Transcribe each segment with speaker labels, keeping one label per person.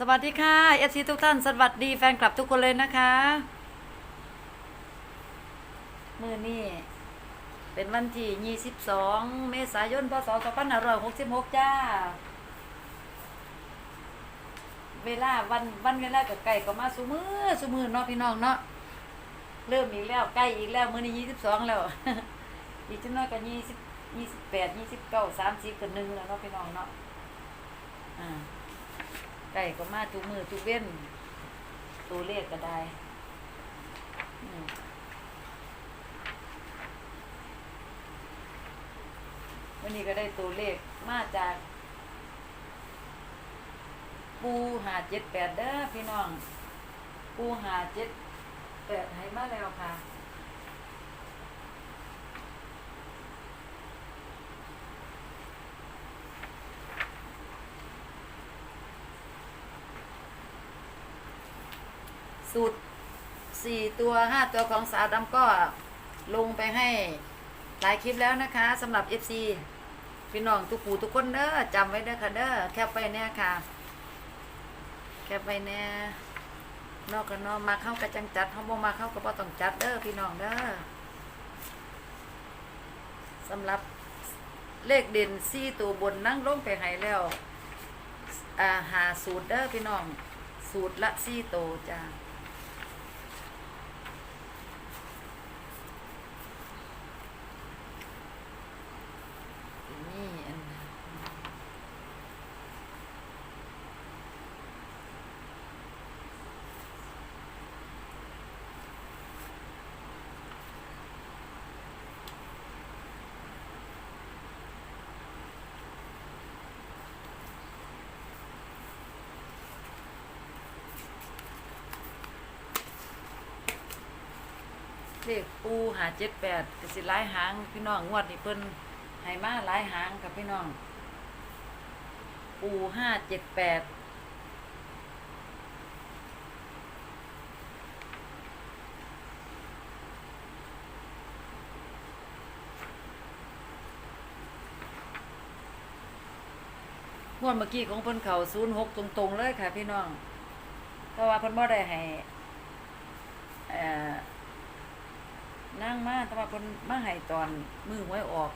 Speaker 1: สวัสดีค่ะเอฟซีทุกท่าน สวัสดีแฟนคลับทุกคนเลยนะคะ มือนี่เป็นวันที่22 เมษายน พศ2566 จ้า เวลาวันวันเวลากับไก่ก็มาสุมือสุมือเนาะพี่น้องเนาะ เริ่มอีกแล้วใกล้อีกแล้ว มือนี้22 แล้ว อีกจังน้อยก็20 28 29 30กันหนึ่งแล้วเนาะพี่น้องเนาะ อ่า ไก่ก็มาทุกมือทุกเว้นตัวเลขก็ได้อืมวันนี้ก็ได้ตัวเลขมาจาก ปูหาเจ็ดแปดเด้อพี่น้อง ปูหาเจ็ดแปดให้มาแล้วค่ะ สูตรสี่ตัวห้าตัวของสาวดำก็ลงไปให้หลายคลิปแล้วนะคะสำหรับ FC พี่น้องทุกผู้ทุกคนเด้อจำไว้เด้อค่ะเด้อแคปไว้แน่ค่ะ แคปไว้แน่นอกกันนอกมาเข้ากระจังจัดเขาบ่มาเข้าก็บ่ต้องจัดเด้อพี่น้องเด้อสำหรับเลขเด่นสี่ตัวบนนั่งลงไปให้แล้วอ่าหาสูตรเด้อพี่น้อง สูตรละสี่ตัวจ้า นี่อัน เลขปูหาเจ็ดแปดกสิหลายหางพี่น้องงวดนี้เพิ่นให้มาหลายหางกับพี่น้อง ปูห้าเจ็ดแปดงวดเมื่อกี้ของเพิ่นเขาศูนย์หกตรงๆเลยค่ะพี่น้อง เพราะว่าเพิ่นบ่ได้ให้เอ่อ นั่งมาแต่ว่าเพิ่นมาให้ตอนมือหวยออก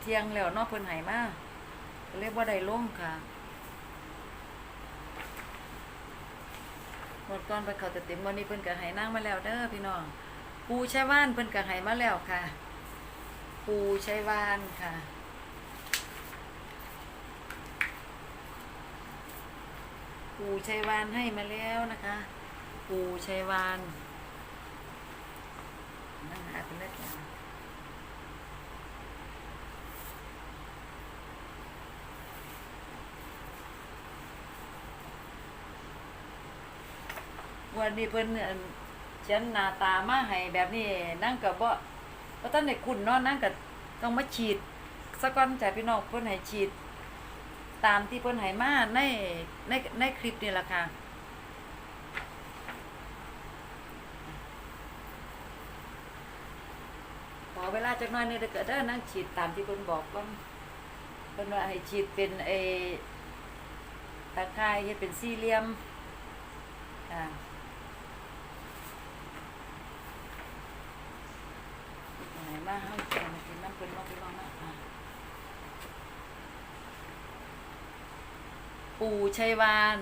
Speaker 1: เที่ยงแล้วนอกเพิ่นให้มากเรียกว่าได้ลงค่ะหมดก่อนไปเขาแต่เต็มวันนี้เพิ่นก็ให้นั่งมาแล้วเด้อพี่น้องปูใช้ว่านเพิ่นก็ให้มาแล้วค่ะ ปูใช้ว่านค่ะปูชัยวานให้มาแล้วนะคะ ปูชัยวานนั่งหาเป็นเล็กนะวันนี้เพิ่นอั่นนหน้าตามาให้แบบนี้นั่งกับบ่บ่ทันได้คุ้นเนาะนั่งกับต้องมาฉีดสักก่อนจ้ะพี่น้องเพิ่นให้ฉีด ตามที่เพิ่นให้มาในในในคลิปนี่แหละค่ะ ขอ เวลาจักหน่อยนี่เด้อเกิดเด้อนั่งฉีดตามที่เพิ่นบอกก่อนเพิ่นว่าให้ฉีดเป็นไอ้ตะไคร้เฮ็ดเป็นสี่เหลี่ยมค่ะให้มาเฮากินกินน้ำเพิ่นบ่พี่น้องนะอะปู่ชัยวาน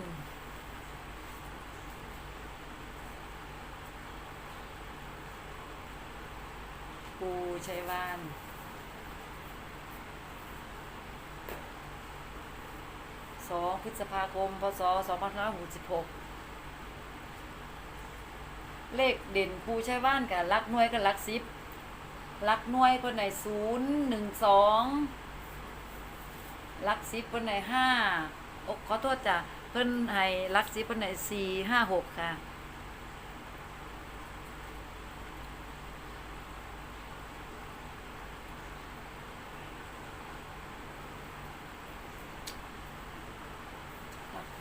Speaker 1: ปู่ ชัยวานสองพฤษภาคม พศสองพันห้าร้อยหกสิบหกเลขเด่นปู่ชัยวานกับลักน่วยกับลักสิบลักน่วยคนไหนศูนย์หนึ่งสองลักสิบคนไหนห้าอ้ขอโทษจ้ะเพิ่นให้ลักซิเพิ่นให้สี่ห้าหกค่ะ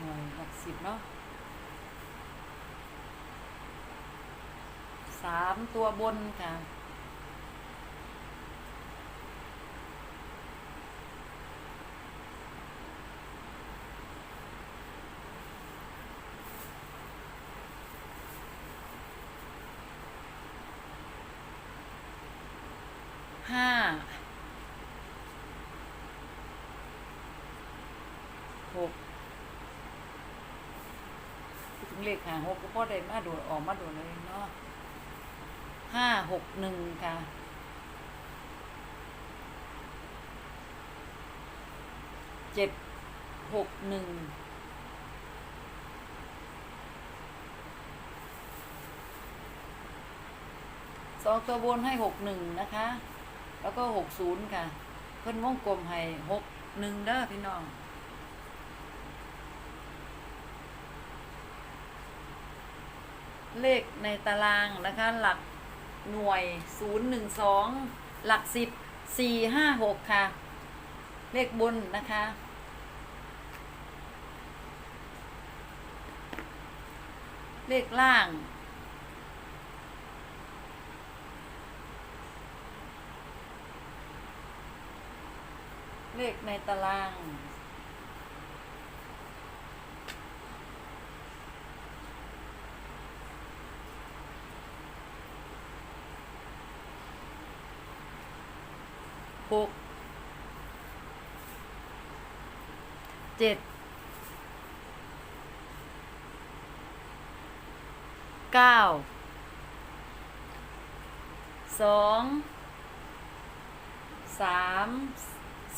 Speaker 1: น่ยหกสิบเนาะสามตัวบนค่ะห้าหก เลขหาหกก็พอได้มาโดดออกมาโดดเลยเนาะห้าหกหนึ่งค่ะเจ็ดหกหนึ่งสองตัวบนให้หกหนึ่งนะคะ แล้วก็หกศูนย์ค่ะ เพิ่นวงกลมให้หกหนึ่งเด้อพี่น้อง เลขในตารางนะคะ หลักหน่วยศูนย์หนึ่งสองหลักสิบสี่ห้าหกค่ะ เลขบนนะคะ เลขล่าง เลขในตาราง หกเจ็ดเก้าสองสาม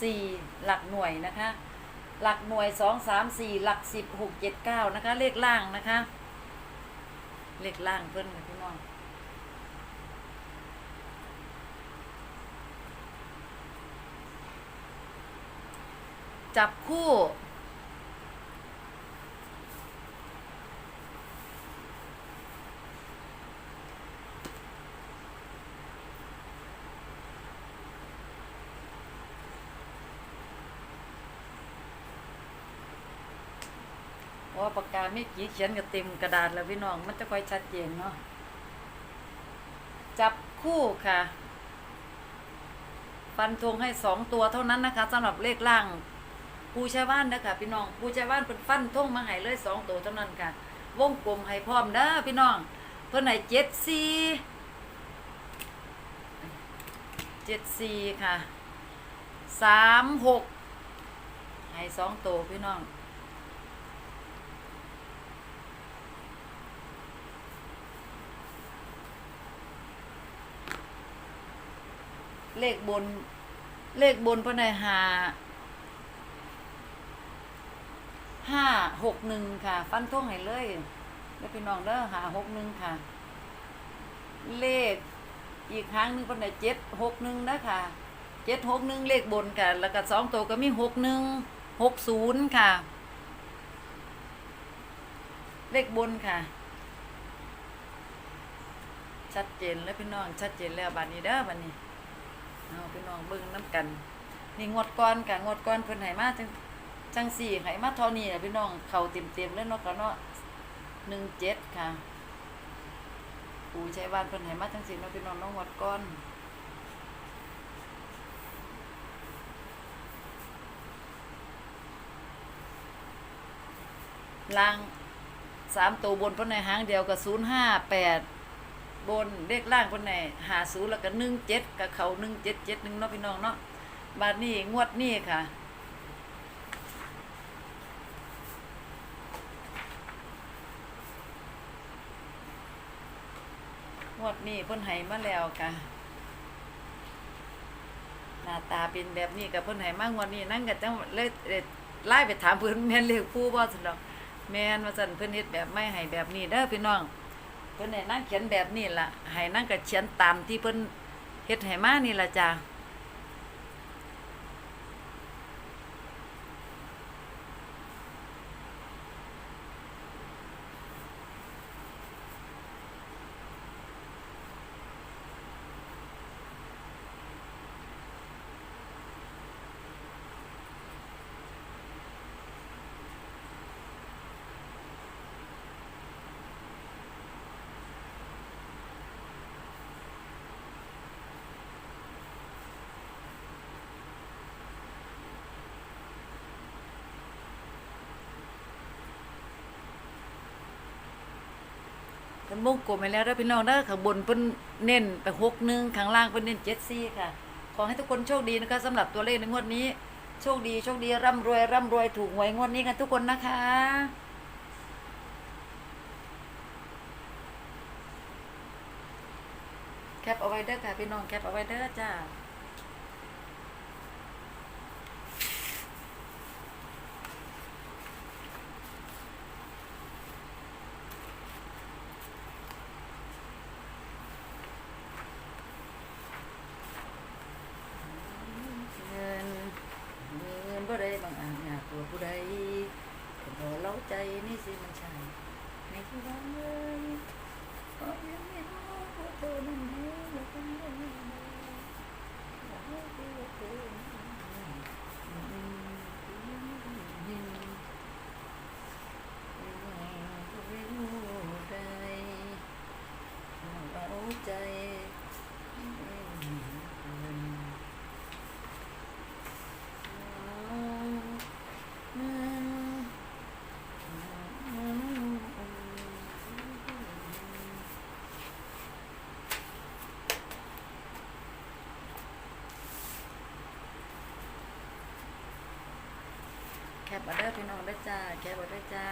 Speaker 1: สี่หลักหน่วยนะคะ หลักหน่วยสองสามสี่หลักสิบหกเจ็ดเก้านะคะ เลขล่างนะคะ เลขล่างเพิ่นค่ะพี่น้อง จับคู่ เพราะว่าปากกาไม่กี่เขียนกับเต็มกระดาษแล้วพี่น้อง มันจะค่อยชัดเจนเนาะ จับคู่ค่ะฟันธงให้สองตัวเท่านั้นนะคะสำหรับเลขล่าง ปูชาวบ้านนะคะพี่น้องปูชาวบ้านเป็นฟันธงมาให้เลยสองตัวเท่านั้นค่ะ วงกลมให้พร้อมเด้อพี่น้อง เพื่อนไหนเจ็ดสี่เจ็ดสี่ค่ะสามหกให้สองตัวพี่น้องเลขบน เลขบนเพื่อนไหนหา ห้าหกหนึ่งค่ะ ฟันท่งให้เลยแล้วพี่น้องเด้อหาหกหนึ่งค่ะ เลขอีกครั้งหนึ่งเพื่อนเจ็ดหกหนึ่งนะค่ะเจ็ดหกหนึ่งเลขบนค่ะ แล้วก็สองตัวก็มีหกหนึ่งหกศูนย์ค่ะ เลขบนค่ะ ชัดเจนแล้วพี่น้องชัดเจนแล้วบัดนี้เด้อบัดนี้เอาพี่น้องเบิ่งน้ำกัน นี่งวดก่อนกะงวดก่อนเพิ่นให้มาจัง จังสี่ให้มาเท่านี้แหละพี่น้องเข้าเต็มๆเลยเนาะก็เนาะหนึ่งเจ็ดค่ะปูใช้บ้านเพิ่นให้มาจังสี่เนาะพี่น้องนาะงวดก่อนล่างสามตัวบนเพิ่นให้หางเดียวกับศูนย์ห้าแปดบนเลขล่างคนไหนหาศูนย์แล้วก็หนึ่งเจ็ดกับเขาหนึ่งเจ็ดเจ็ดหนึ่งเนาะพี่น้องเนาะบาทนี้งวดนี้ค่ะ งวดนี้เพิ่นให้มาแล้วกะหน้าตาเป็นแบบนี้กับเพิ่นให้มางวดนี้นั่งกับจังเลื่อไล่ไปถามเพิ่นแม่นเลขผู้บ่ซั่นดอก แม่นว่าซั่นเพิ่นเฮ็ดแบบไม่ให้แบบนี้เด้อพี่น้อง เพิ่นให้นั่งเขียนแบบนี้ล่ะให้นั่งก็เขียนตามที่เพิ่นเฮ็ดให้มานี่ล่ะจ้า เพิ่นวงกลมไปแล้วเด้พี่น้องเด้ข้างบนเพิ่นเน้นไปหกหนึ่งข้างล่างเพิ่นเน้นเจ็ดสี่ค่ะ ขอให้ทุกคนโชคดีนะคะสำหรับตัวเลขในงวดนี้ โชคดีโชคดีร่ำรวยร่ำรวยถูกหวยงวดนี้กันทุกคนนะคะแคปเอาไว้เด้อค่ะพี่น้องแคปเอาไว้เด้อจ้า เงินเงิน บ่ได้บางอาจอยากตัวผู้ใดก็บ่เล่าใจนี่สิมันใช่ในที่ว่าเงินก็ยังไม่รู้ว่าเธอนั้นแน่ว่าเป็นยังไงอยากให้รู้ว่าเธอเอาใจ แคป มาได้อพี่น้องได้อจ้าแคปมาได้อจ้า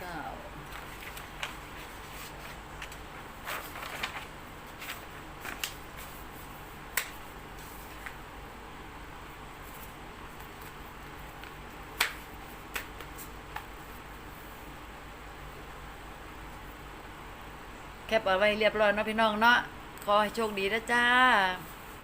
Speaker 1: เก้า แคปเอาไว้เรียบร้อยเนาะพี่น้องเนาะขอให้โชคดีนะจ้า